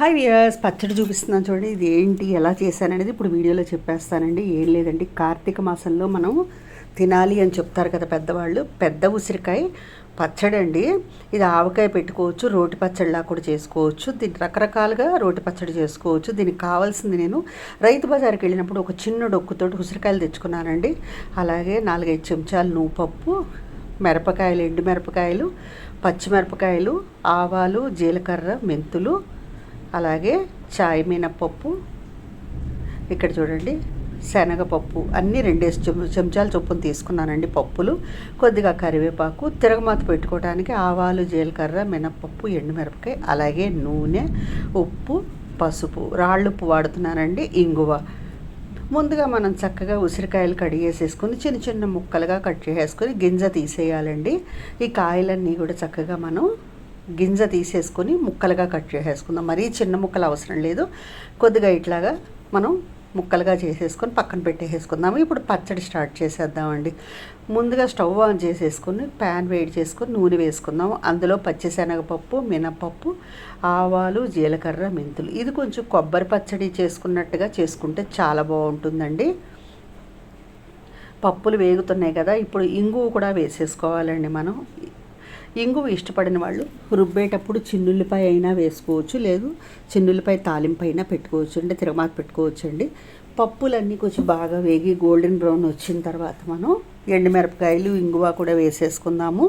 Hi viewers పచ్చడి చూపిస్తున్నాను చూడండి. ఇది ఏంటి ఎలా చేశాననేది ఇప్పుడు వీడియోలో చెప్పేస్తానండి. ఏం లేదండి కార్తీక మాసంలో మనం తినాలి అని చెప్తారు కదా పెద్దవాళ్ళు. పెద్ద ఉసిరికాయ పచ్చడి అండి. ఇది ఆవకాయ పెట్టుకోవచ్చు రోటి పచ్చడిలా కూడా చేసుకోవచ్చు. దీన్ని రకరకాలుగా రోటి పచ్చడి చేసుకోవచ్చు. దీనికి కావాల్సింది నేను రైతు బజార్కి వెళ్ళినప్పుడు ఒక చిన్న డొక్కుతోటి ఉసిరికాయలు తెచ్చుకున్నానండి. అలాగే నాలుగైదు చెంచాలు నువ్వు పప్పు మిరపకాయలు ఎండు మిరపకాయలు పచ్చిమిరపకాయలు ఆవాలు జీలకర్ర మెంతులు అలాగే చాయ్ మినప్పప్పు. ఇక్కడ చూడండి శనగపప్పు అన్నీ రెండేసి చెం చెంచాల చొప్పున తీసుకున్నానండి పప్పులు. కొద్దిగా కరివేపాకు తిరగమాత పెట్టుకోవడానికి ఆవాలు జీలకర్ర మినప్పప్పు ఎండుమిరపకాయ అలాగే నూనె ఉప్పు పసుపు. రాళ్ళుప్పు వాడుతున్నానండి ఇంగువ. ముందుగా మనం చక్కగా ఉసిరికాయలు కడిగేసేసుకొని చిన్న చిన్న ముక్కలుగా కట్ చేసేసుకొని గింజ తీసేయాలండి. ఈ కాయలన్నీ కూడా చక్కగా మనం గింజ తీసేసుకొని ముక్కలుగా కట్ చేసేసుకుందాం. మరీ చిన్న ముక్కలు అవసరం లేదు. కొద్దిగా ఇట్లాగా మనం ముక్కలుగా చేసేసుకొని పక్కన పెట్టేసేసుకుందాము. ఇప్పుడు పచ్చడి స్టార్ట్ చేసేద్దామండి. ముందుగా స్టవ్ ఆన్ చేసేసుకొని ప్యాన్ వేడి చేసుకొని నూనె వేసుకుందాము. అందులో పచ్చిశనగపప్పు మినపప్పు ఆవాలు జీలకర్ర మెంతులు. ఇది కొంచెం కొబ్బరి పచ్చడి చేసుకున్నట్టుగా చేసుకుంటే చాలా బాగుంటుందండి. పప్పులు వేగుతున్నాయి కదా. ఇప్పుడు ఇంగువ కూడా వేసేసుకోవాలండి మనం. ఇంగువ ఇష్టపడిన వాళ్ళు రుబ్బేటప్పుడు చిన్నుల్లిపాయ అయినా వేసుకోవచ్చు లేదు చిన్నుల్లిపాయ తాలింపు అయినా పెట్టుకోవచ్చు అండి తిరగమాత పెట్టుకోవచ్చు అండి. పప్పులన్నీ కొంచెం బాగా వేగి గోల్డెన్ బ్రౌన్ వచ్చిన తర్వాత మనం ఎండుమిరపకాయలు ఇంగువ కూడా వేసేసుకుందాము.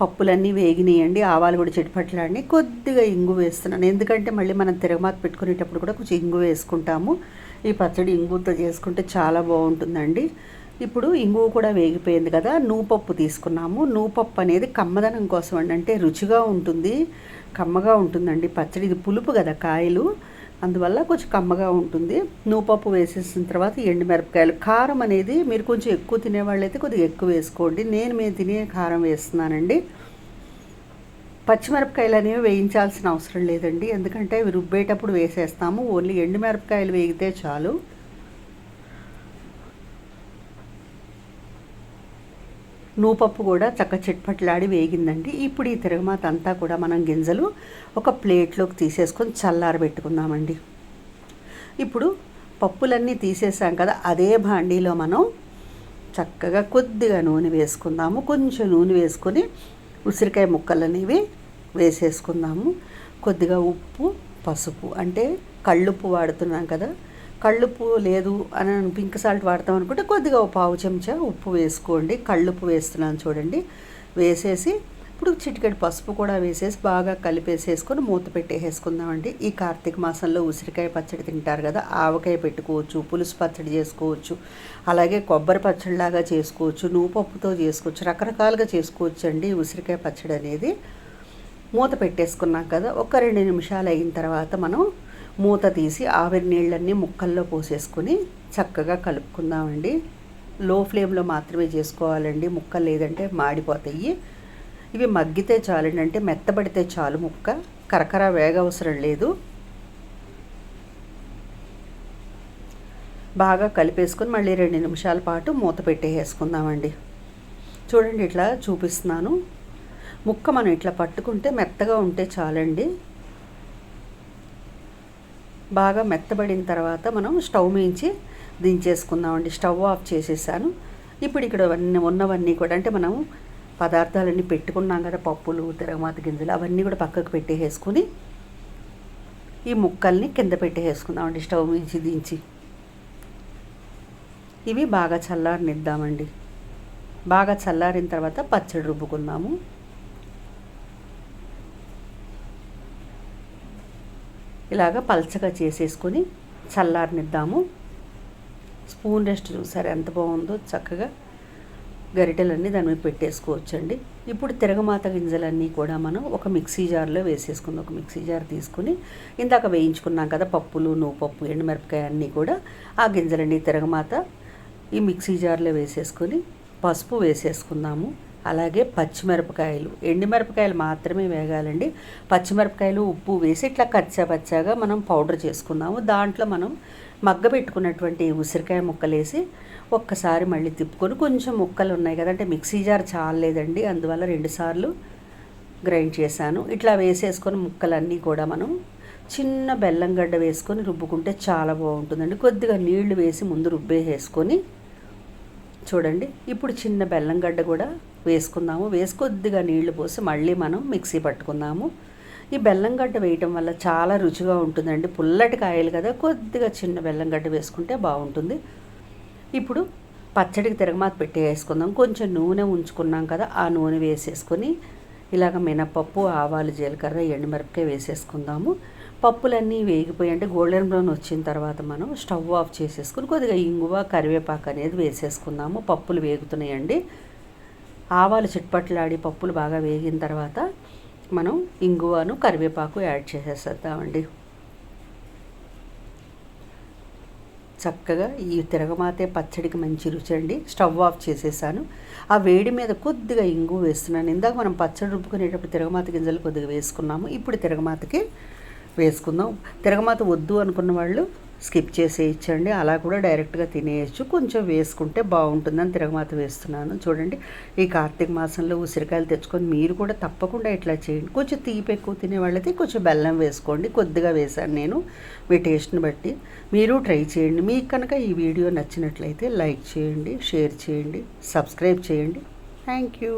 పప్పులన్నీ వేగినాయండి ఆవాలు కూడా చెడిపట్లాడి కొద్దిగా ఇంగు వేస్తున్నాను ఎందుకంటే మళ్ళీ మనం తిరగమాత పెట్టుకునేటప్పుడు కూడా కొంచెం ఇంగు వేసుకుంటాము. ఈ పచ్చడి ఇంగుతో చేసుకుంటే చాలా బాగుంటుందండి. ఇప్పుడు ఇంగువ కూడా వేగిపోయింది కదా నూపప్పు తీసుకున్నాము. నూపప్పు అనేది కమ్మదనం కోసం అండి. అంటే రుచిగా ఉంటుంది కమ్మగా ఉంటుందండి పచ్చడి. ఇది పులుపు కదా కాయలు. అందువల్ల కొంచెం కమ్మగా ఉంటుంది. నూపప్పు వేసేసిన తర్వాత ఎండుమిరపకాయలు కారం అనేది మీరు కొంచెం ఎక్కువ తినేవాళ్ళైతే కొద్దిగా ఎక్కువ వేసుకోండి. నేను మేము తినే కారం వేస్తున్నానండి. పచ్చిమిరపకాయలు అనేవి వేయించాల్సిన అవసరం లేదండి. ఎందుకంటే అవి రుబ్బేటప్పుడు వేసేస్తాము. ఓన్లీ ఎండుమిరపకాయలు వేగితే చాలు. నూపప్పు కూడా చక్క చిట్పట్లాడి వేగిందండి. ఇప్పుడు ఈ తిరగమాత అంతా కూడా మనం గింజలు ఒక ప్లేట్లోకి తీసేసుకొని చల్లారబెట్టుకుందామండి. ఇప్పుడు పప్పులన్నీ తీసేసాం కదా అదే భాండీలో మనం చక్కగా కొద్దిగా నూనె వేసుకుందాము. కొంచెం నూనె వేసుకొని ఉసిరికాయ ముక్కలు అనేవి వేసేసుకుందాము. కొద్దిగా ఉప్పు పసుపు అంటే కళ్ళుప్పు వాడుతున్నాం కదా కళ్ళుప్పు లేదు అని పింక్ సాల్ట్ వాడతాం అనుకుంటే కొద్దిగా ఒక పావు చెంచా ఉప్పు వేసుకోండి. కళ్ళుప్పు వేస్తున్నాను చూడండి. వేసేసి ఇప్పుడు చిటికెడు పసుపు కూడా వేసేసి బాగా కలిపేసేసుకొని మూత పెట్టేసేసుకుందామండి. ఈ కార్తీక మాసంలో ఉసిరికాయ పచ్చడి తింటారు కదా ఆవకాయ పెట్టుకోవచ్చు పులుసు పచ్చడి చేసుకోవచ్చు అలాగే కొబ్బరి పచ్చడిలాగా చేసుకోవచ్చు నువ్వు పప్పుతో చేసుకోవచ్చు రకరకాలుగా చేసుకోవచ్చు అండి ఉసిరికాయ పచ్చడి అనేది. మూత పెట్టేసుకున్నాం కదా ఒక రెండు నిమిషాలు అయిన తర్వాత మనం మూత తీసి ఆవిరి నీళ్ళన్నీ ముక్కల్లో పోసేసుకొని చక్కగా కలుపుకుందామండి. లో ఫ్లేమ్లో మాత్రమే చేసుకోవాలండి. ముక్కలు లేదంటే మాడిపోతాయి. ఇవి మగ్గితే చాలండి. అంటే మెత్తబడితే చాలు ముక్క. కరకర వేగ అవసరం లేదు. బాగా కలిపేసుకొని మళ్ళీ రెండు నిమిషాల పాటు మూత పెట్టేసుకుందామండి చూడండి ఇట్లా చూపిస్తున్నాను. ముక్క మనం ఇట్లా పట్టుకుంటే మెత్తగా ఉంటే చాలండి. బాగా మెత్తబడిన తర్వాత మనం స్టవ్ మించి దించేసుకుందామండి. స్టవ్ ఆఫ్ చేసేసాను. ఇప్పుడు ఇక్కడ ఉన్నవన్నీ కూడా అంటే మనం పదార్థాలన్నీ పెట్టుకున్నాం కదా పప్పులు తిరగమాత గింజలు అవన్నీ కూడా పక్కకు పెట్టేసుకుని ఈ ముక్కల్ని కింద పెట్టేసుకుందామండి స్టవ్ మించి దించి. ఇవి బాగా చల్లారనిద్దామండి. బాగా చల్లారిన తర్వాత పచ్చడి రుబ్బుకుందాము. ఇలాగ పల్చగా చేసేసుకొని చల్లారనిద్దాము. స్పూన్ రెస్ట్ చూసారు ఎంత బాగుందో చక్కగా గరిటెలన్నీ దాని మీద పెట్టేసుకోవచ్చండి. ఇప్పుడు తిరగమాత గింజలన్నీ కూడా మనం ఒక మిక్సీ జార్లో వేసేసుకుందాం. ఒక మిక్సీ జార్ తీసుకుని ఇందాక వేయించుకున్నాం కదా పప్పులు నువ్వుపప్పు ఎండుమిరపకాయ అన్నీ కూడా. ఆ గింజలన్నీ తిరగమాత ఈ మిక్సీ జార్లో వేసేసుకొని పసుపు వేసేసుకుందాము. అలాగే పచ్చిమిరపకాయలు. ఎండుమిరపకాయలు మాత్రమే వేగాలండి. పచ్చిమిరపకాయలు ఉప్పు వేసి ఇట్లా కచ్చా పచ్చాగా మనం పౌడర్ చేసుకున్నాము. దాంట్లో మనం మగ్గ పెట్టుకున్నటువంటి ఉసిరికాయ ముక్కలు వేసి ఒక్కసారి మళ్ళీ తిప్పుకొని కొంచెం ముక్కలు ఉన్నాయి కదంటే మిక్సీ జార్ చాలేదండి అందువల్ల రెండుసార్లు గ్రైండ్ చేశాను. ఇట్లా వేసేసుకొని ముక్కలన్నీ కూడా మనం చిన్న బెల్లం గడ్డ వేసుకొని రుబ్బుకుంటే చాలా బాగుంటుందండి. కొద్దిగా నీళ్ళు వేసి ముందు రుబ్బేసేసుకొని చూడండి ఇప్పుడు చిన్న బెల్లం గడ్డ కూడా వేసుకుందాము. వేసుకొద్దిగా నీళ్ళు పోసి మళ్ళీ మనం మిక్సీ పట్టుకుందాము. ఈ బెల్లం గడ్డ వేయటం వల్ల చాలా రుచిగా ఉంటుందండి. పుల్లటి కాయలు కదా కొద్దిగా చిన్న బెల్లం గడ్డ వేసుకుంటే బాగుంటుంది. ఇప్పుడు పచ్చడికి తిరగమాత పెట్టి వేసుకుందాం. కొంచెం నూనె ఉంచుకున్నాం కదా ఆ నూనె వేసేసుకొని ఇలాగ మినపప్పు ఆవాలు జీలకర్ర ఎండుమిరపకాయ వేసేసుకుందాము. పప్పులన్నీ వేగిపోయి అంటే గోల్డెన్ బ్రౌన్ వచ్చిన తర్వాత మనం స్టవ్ ఆఫ్ చేసేసుకుని కొద్దిగా ఇంగువ కరివేపాకు అనేది వేసేసుకుందాము. పప్పులు వేగుతున్నాయండి. ఆవాలు చిట్పట్లాడి పప్పులు బాగా వేగిన తర్వాత మనం ఇంగువను కరివేపాకు యాడ్ చేసేసేద్దామండి. చక్కగా ఈ తిరగమాతే పచ్చడికి మంచి రుచి అండి స్టవ్ ఆఫ్ చేసేసాను. ఆ వేడి మీద కొద్దిగా ఇంగు వేస్తున్నాను. ఇందాక మనం పచ్చడి రుబ్బుకునేటప్పుడు తిరగమాత గింజలు కొద్దిగా వేసుకున్నాము. ఇప్పుడు తిరగమాతకి వేసుకుందాం. తిరగమాత వద్దు అనుకున్న వాళ్ళు స్కిప్ చేసేయచ్చండి. అలా కూడా డైరెక్ట్గా తినేయచ్చు. కొంచెం వేసుకుంటే బాగుంటుందని తిరగమాత వేస్తున్నాను. చూడండి ఈ కార్తీక మాసంలో ఉసిరికాయలు తెచ్చుకొని మీరు కూడా తప్పకుండా ఇట్లా చేయండి. కొంచెం తీపి ఎక్కువ తినే వాళ్ళైతే కొంచెం బెల్లం వేసుకోండి. కొద్దిగా వేశాను నేను మీ టేస్ట్ని బట్టి. మీరు ట్రై చేయండి. మీకు కనుక ఈ వీడియో నచ్చినట్లయితే లైక్ చేయండి షేర్ చేయండి సబ్స్క్రైబ్ చేయండి. Thank you.